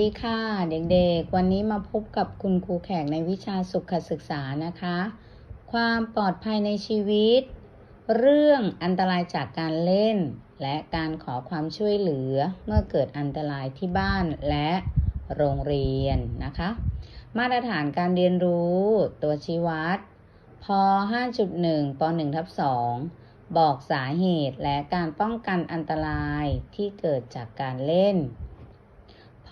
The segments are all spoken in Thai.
ดีค่ะ เด็กๆ วันนี้มาพบกับคุณครูแขกในวิชาสุขศึกษานะคะ ความปลอดภัยในชีวิต เรื่องอันตรายจากการเล่น และการขอความช่วยเหลือเมื่อเกิดอันตรายที่บ้านและโรงเรียนนะคะ มาตรฐานการเรียนรู้ตัวชี้วัดพ5.1ป1ทับ2บอกสาเหตุและการป้องกันอันตรายที่เกิดจากการเล่น พ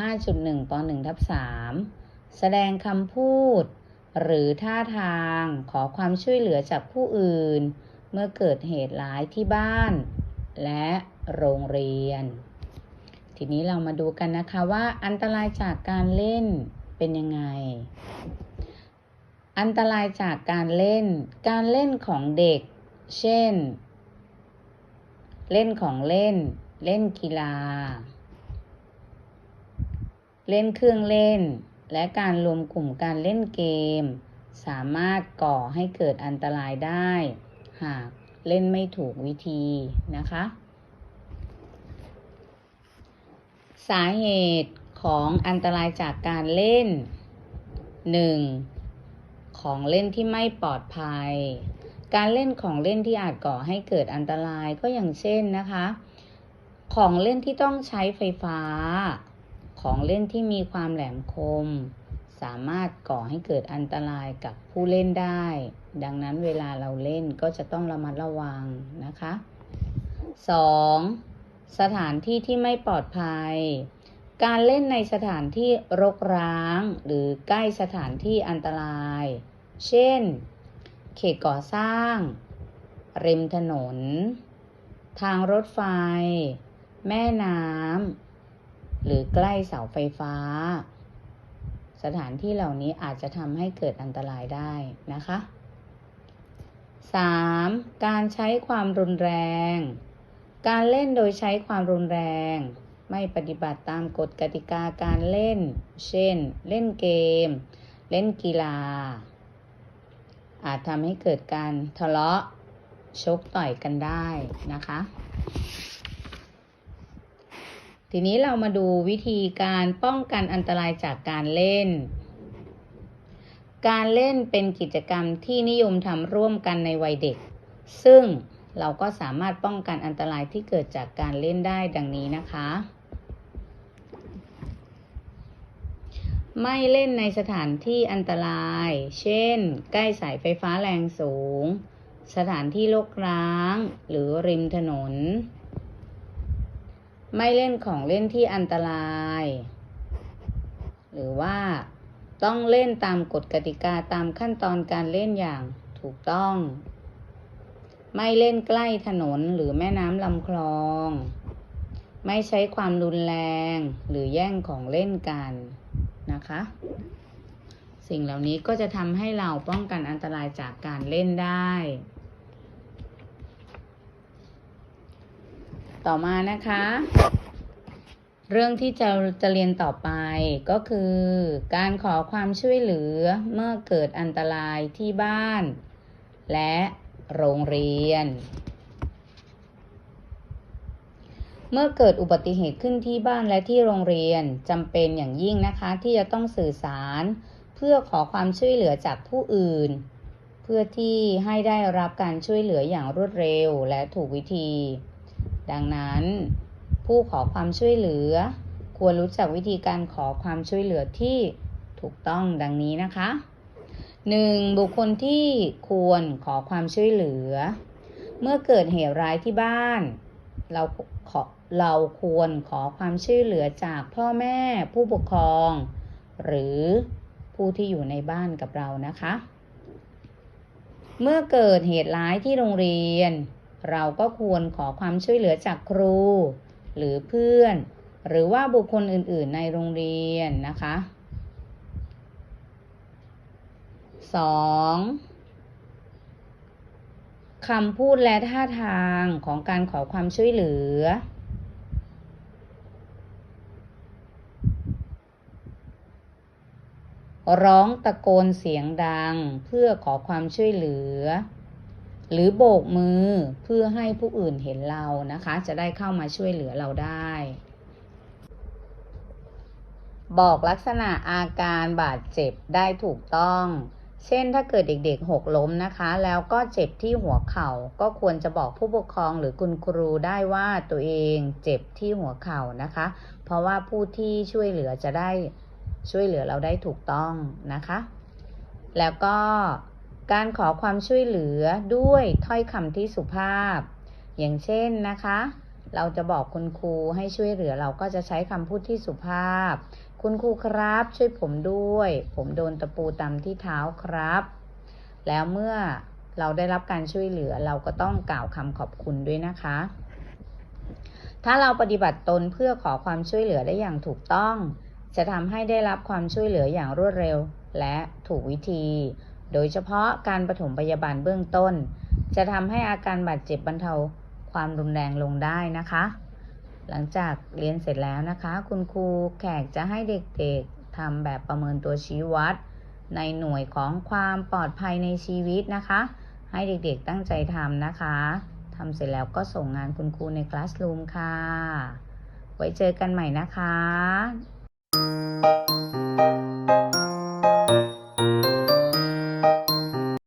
5.1ป1ทับ3แสดงคำพูด หรือท่าทางขอความช่วยเหลือจากผู้อื่น เมื่อเกิดเหตุร้ายที่บ้าน และโรงเรียน ทีนี้เรามาดูกันนะคะว่าอันตรายจากการเล่นเป็นยังไง อันตรายจากการเล่น การเล่นของเด็ก เช่น เล่นของเล่น เล่นกีฬา เล่นเครื่องเล่น และการรวมกลุ่มการเล่นเกม สามารถก่อให้เกิดอันตรายได้ หากเล่นไม่ถูกวิธีนะคะ สาเหตุของอันตรายจากการเล่น 1. ของเล่นที่ไม่ปลอดภัย การเล่นของเล่นที่อาจก่อให้เกิดอันตรายก็อย่างเช่นนะคะ ของเล่นที่ต้องใช้ไฟฟ้า ของเล่นที่มีความแหลมคม สามารถก่อให้เกิดอันตรายกับผู้เล่นได้ ดังนั้นเวลาเราเล่นก็จะต้องระมัดระวังนะคะ 2. สถานที่ที่ไม่ปลอดภัย การเล่นในสถานที่รกร้าง หรือใกล้สถานที่อันตราย เช่น เขตก่อสร้าง ริมถนน ทางรถไฟ แม่น้ำ หรือใกล้เสาไฟฟ้า สถานที่เหล่านี้อาจจะทำให้เกิดอันตรายได้นะคะ 3. การใช้ความรุนแรง การเล่นโดยใช้ความรุนแรง ไม่ปฏิบัติตามกฎกติกาการเล่น เช่น เล่นเกม เล่นกีฬา อาจทำให้เกิดการทะเลาะชกต่อยกันได้นะคะ ทีนี้เรามาดูวิธีการป้องกันอันตรายจากการเล่น การเล่นเป็นกิจกรรมที่นิยมทำร่วมกันในวัยเด็ก ซึ่งเราก็สามารถป้องกันอันตรายที่เกิดจากการเล่นได้ดังนี้นะคะ ไม่เล่นในสถานที่อันตราย เช่น ใกล้สายไฟฟ้าแรงสูง สถานที่รกร้าง หรือริมถนน ไม่เล่นของเล่นที่อันตราย หรือว่าต้องเล่นตามกฎกติกาตามขั้นตอนการเล่นอย่างถูกต้อง ไม่เล่นใกล้ถนนหรือแม่น้ำลำคลอง ไม่ใช้ความรุนแรงหรือแย่งของเล่นกันนะคะ สิ่งเหล่านี้ก็จะทำให้เราป้องกันอันตรายจากการเล่นได้ ต่อมานะคะ เรื่องที่จะจะเรียนต่อไปก็คือ การขอความช่วยเหลือเมื่อเกิดอันตรายที่บ้าน และโรงเรียน เมื่อเกิดอุบัติเหตุขึ้นที่บ้านและที่โรงเรียนจำเป็นอย่างยิ่งนะคะ ที่จะต้องสื่อสารเพื่อขอความช่วยเหลือจากผู้อื่น เพื่อที่ให้ได้รับการช่วยเหลืออย่างรวดเร็วและถูกวิธี ดังนั้น ผู้ขอความช่วยเหลือ ควรรู้จักวิธีการขอความช่วยเหลือที่ถูกต้องดังนี้นะคะ 1. บุคคลที่ควรขอความช่วยเหลือ เมื่อเกิดเหตุร้ายที่บ้าน เราขอเราควรขอความช่วยเหลือจากพ่อแม่ผู้ปกครอง หรือผู้ที่อยู่ในบ้านกับเรานะคะ เมื่อเกิดเหตุร้ายที่โรงเรียน เราก็ควรขอความช่วยเหลือจากครู หรือเพื่อน หรือว่าบุคคลอื่น ๆ ในโรงเรียนนะคะ 2. คำพูดและท่าทางของการขอความช่วยเหลือ ร้องตะโกนเสียงดังเพื่อขอความช่วยเหลือ หรือโบกมือเพื่อให้ผู้อื่นเห็นเรานะคะ จะได้เข้ามาช่วยเหลือเราได้ บอกลักษณะอาการบาดเจ็บได้ถูกต้อง เช่นถ้าเกิดเด็กๆหกล้มนะคะ แล้วก็เจ็บที่หัวเข่า ก็ควรจะบอกผู้ปกครองหรือคุณครูได้ว่าตัวเองเจ็บที่หัวเข่านะคะ เพราะว่าผู้ที่ช่วยเหลือจะได้ช่วยเหลือเราได้ถูกต้องนะคะ แล้วก็ การขอความช่วยเหลือด้วยถ้อยคำที่สุภาพ อย่างเช่นนะคะ เราจะบอกคุณครูให้ช่วยเหลือเราก็จะใช้คำพูดที่สุภาพ คุณครูครับช่วยผมด้วย ผมโดนตะปูตำที่เท้าครับ แล้วเมื่อเราได้รับการช่วยเหลือเราก็ต้องกล่าวคำขอบคุณด้วยนะคะ ถ้าเราปฏิบัติตนเพื่อขอความช่วยเหลือได้อย่างถูกต้อง จะทำให้ได้รับความช่วยเหลืออย่างรวดเร็วและถูกวิธี โดยเฉพาะการปฐมพยาบาลเบื้องต้น จะทำให้อาการบาดเจ็บบรรเทาความรุนแรงลงได้นะคะ หลังจากเรียนเสร็จแล้วนะคะ คุณครูแขกจะให้เด็กๆทำแบบประเมินตัวชี้วัด ในหน่วยของความปลอดภัยในชีวิตนะคะ ให้เด็กๆตั้งใจทำนะคะทำเสร็จแล้วก็ส่งงานคุณครูในคลาสรูมค่ะ ไว้เจอกันใหม่นะคะ